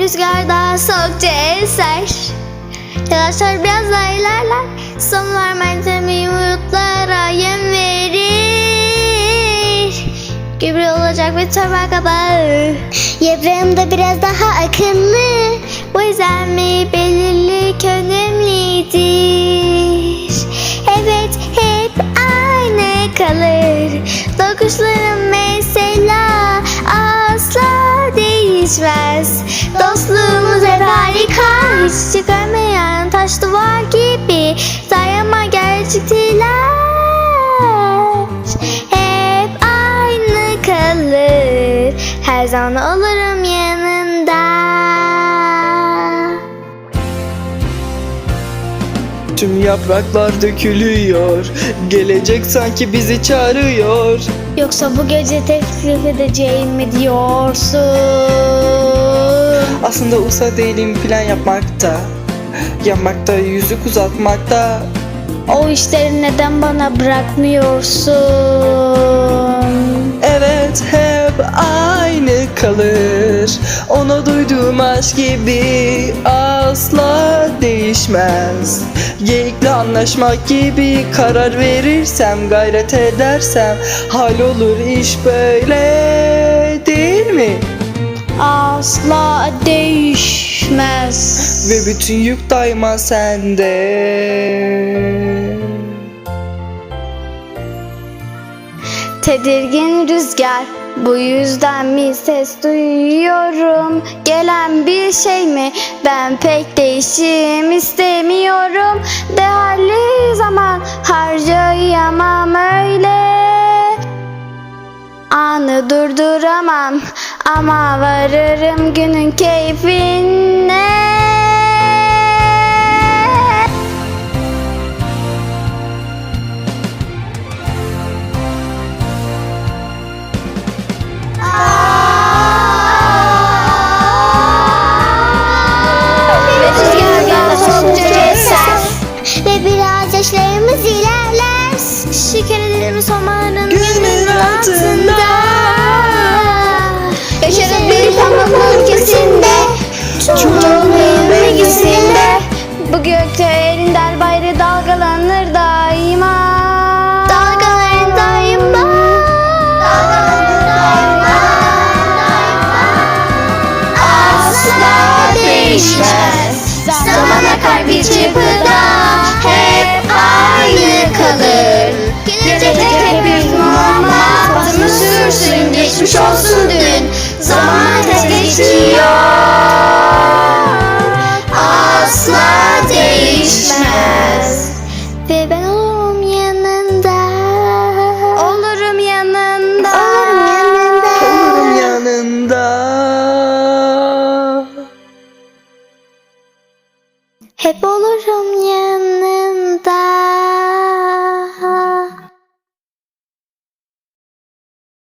Rüzgar daha soğukça eser. Yavaşlar biraz daha ilerler. Sonlar mentemi umutlara yem verir. Gübre olacak bir torba kabağı. Yaprağım da biraz daha akıllı Bu yüzden mi belirlilik önemlidir? Evet hep aynı kalır. Dokuşlarım mesela asla değişmez Dostluğumuz hep harika. Hiç çıkarmayan taş duvar gibi Sayama gerçektiler Hep aynı kalır. Her zaman olurum yapraklar dökülüyor. Gelecek sanki bizi çağırıyor. Yoksa bu gece teklif edeceğim mi diyorsun? Aslında usta değilim plan yapmakta. Yapmakta yüzük uzatmakta. O işleri neden bana bırakmıyorsun? Evet hep aynı kalır. Ona duyduğum aşk gibi asla değişmez Geyikle anlaşmak gibi karar verirsem Gayret edersem hal olur iş böyle değil mi? Asla değişmez. Ve bütün yük daima sende Tedirgin rüzgar bu yüzden mi ses duyuyorum? Gelen bir şey mi? Ben pek değişim istemiyorum. Değerli zaman harcayamam öyle. Anı durduramam ama varırım günün keyfine Yanında